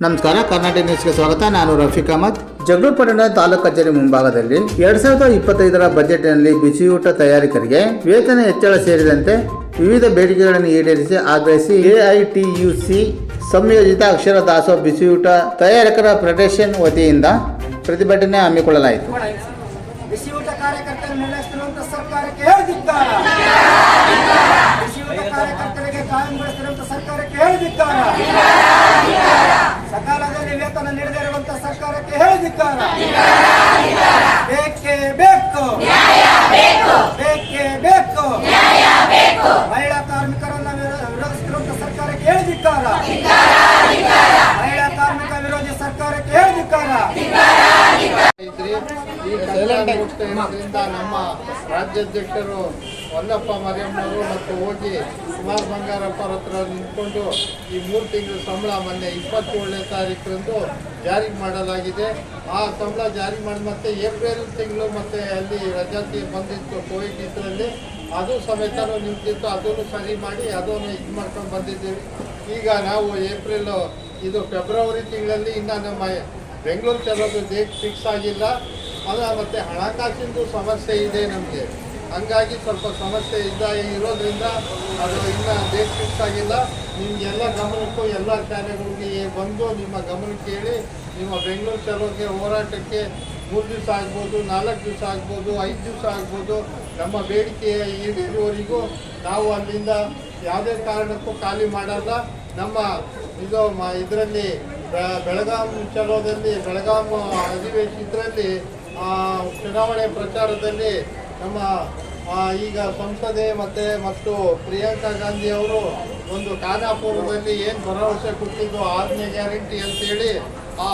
ನಮಸ್ಕಾರ ಕರ್ನಾಟಕ ನ್ಯೂಸ್ಗೆ ಸ್ವಾಗತ. ನಾನು ರಫೀಕ್ ಅಹಮದ್. ಜಗಳೂರು ಪಟ್ಟಣ ತಾಲೂಕು ಕಚೇರಿ ಮುಂಭಾಗದಲ್ಲಿ ಎರಡ್ ಸಾವಿರದ ಇಪ್ಪತ್ತೈದರ ಬಜೆಟ್ನಲ್ಲಿ ಬಿಸಿಯೂಟ ತಯಾರಿಕರಿಗೆ ವೇತನ ಹೆಚ್ಚಳ ಸೇರಿದಂತೆ ವಿವಿಧ ಬೇಡಿಕೆಗಳನ್ನು ಈಡೇರಿಸಿ ಆಗ್ರಹಿಸಿ ಎಐಟಿಯುಸಿ ಸಂಯೋಜಿತ ಅಕ್ಷರ ದಾಸೋ ಬಿಸಿಯೂಟ ತಯಾರಕರ ಫೆಡರೇಷನ್ ವತಿಯಿಂದ ಪ್ರತಿಭಟನೆ ಹಮ್ಮಿಕೊಳ್ಳಲಾಯಿತು. ಬಿಸಿಯೂಟ ಕಾರ್ಯಕರ್ತರ ನಿರ್ಣಯಿಸಿರುವಂತ ಸರ್ಕಾರಕ್ಕೆ ಹೇಳಿದ್ದಾರೆ ಬಿಸಿಯೂಟ ಕಾರ್ಯಕರ್ತರಿಗೆ ಕಾಯಂಗೊಳಿಸಿರುವಂತ ಸರ್ಕಾರಕ್ಕೆ ಹೇಳಿದಿದ್ದಾರ ಹೇಳಿದಿದ್ದಾರ ಬೇಕೇ ಬೇಕು. ಬೇಕೇ ಬೇಕು. ಮಹಿಳಾ ಕಾರ್ಮಿಕರನ್ನ ವಿರೋ- ವಿರೋಧಿಸುತ್ತಿರುವಂತ ಸರ್ಕಾರಕ್ಕೆ ಹೇಳಿದಿದ್ದಾರ ಮಹಿಳಾ ಕಾರ್ಮಿಕ ವಿರೋಧಿ ಸರ್ಕಾರಕ್ಕೆ ಇದ್ರಿ ಈ ಕಲ್ಯಾಣ ನಮ್ಮ ರಾಜ್ಯಾಧ್ಯಕ್ಷರು ಹೊನ್ನಪ್ಪ ಮರಿಯಮ್ಮನವರು ಮತ್ತು ಹೋಗಿ ಕುಮಾರ್ ಬಂಗಾರಪ್ಪರ ಹತ್ರ ನಿಂತ್ಕೊಂಡು ಈ ಮೂರು ತಿಂಗಳ ಸಂಬಳ ಮೊನ್ನೆ ಇಪ್ಪತ್ತೇಳನೇ ತಾರೀಕರಂದು ಜಾರಿ ಮಾಡಲಾಗಿದೆ. ಆ ಸಂಬಳ ಜಾರಿ ಮಾಡಿ ಮತ್ತೆ ಏಪ್ರಿಲ್ ತಿಂಗಳು ಮತ್ತೆ ಅಲ್ಲಿ ರಜಾತಿ ಬಂದಿತ್ತು ಕೋವಿಡ್ ಇದರಲ್ಲಿ ಅದು ಸಮೇತನೂ ನಿಂತಿತ್ತು. ಅದನ್ನು ಸರಿ ಮಾಡಿ ಅದನ್ನು ಇದು ಮಾಡ್ಕೊಂಡು ಬಂದಿದ್ದೀವಿ. ಈಗ ನಾವು ಏಪ್ರಿಲ್ ಇದು ಫೆಬ್ರವರಿ ತಿಂಗಳಲ್ಲಿ ಇನ್ನು ನಮ್ಮ ಬೆಂಗಳೂರು ಚಲೋದು ಡೇಟ್ ಫಿಕ್ಸ್ ಆಗಿಲ್ಲ. ಅದು ಮತ್ತು ಹಣಕಾಸಿಂದು ಸಮಸ್ಯೆ ಇದೆ ನಮಗೆ. ಹಂಗಾಗಿ ಸ್ವಲ್ಪ ಸಮಸ್ಯೆ ಇದ್ದ ಇರೋದ್ರಿಂದ ಅದು ಇನ್ನೂ ಡೇಟ್ ಫಿಕ್ಸ್ ಆಗಿಲ್ಲ. ನಿಮಗೆಲ್ಲ ಗಮನಕ್ಕೂ ಎಲ್ಲ ಕಾರ್ಯಗಳಿಗೆ ಬಂದು ನಿಮ್ಮ ಗಮನಕ್ಕೆ ಹೇಳಿ ನಿಮ್ಮ ಬೆಂಗಳೂರು ಚಲೋಗೆ ಹೋರಾಟಕ್ಕೆ ಮೂರು ದಿವಸ ಆಗ್ಬೋದು, ನಾಲ್ಕು ದಿವಸ ಆಗ್ಬೋದು, ಐದು ದಿವಸ ಆಗ್ಬೋದು, ನಮ್ಮ ಬೇಡಿಕೆ ಈಡೇರುವವರೆಗೂ ನಾವು ಅಲ್ಲಿಂದ ಯಾವುದೇ ಕಾರಣಕ್ಕೂ ಖಾಲಿ ಮಾಡಲ್ಲ. ನಮ್ಮ ಇದು ಇದರಲ್ಲಿ ಬೆಳಗಾಂ ಚಲೋದಲ್ಲಿ, ಬೆಳಗಾಂ ಅಧಿವೇಶ ಇದರಲ್ಲಿ ಚುನಾವಣೆ ಪ್ರಚಾರದಲ್ಲಿ ನಮ್ಮ ಈಗ ಸಂಸದೆ ಮತ್ತೆ ಮತ್ತು ಪ್ರಿಯಾಂಕಾ ಗಾಂಧಿ ಅವರು ಒಂದು ಖಾನಾಪುರದಲ್ಲಿ ಏನು ಭರವಸೆ ಕೊಟ್ಟಿದ್ದು ಆತ್ಮೀಯ ಗ್ಯಾರಂಟಿ ಅಂತೇಳಿ ಆ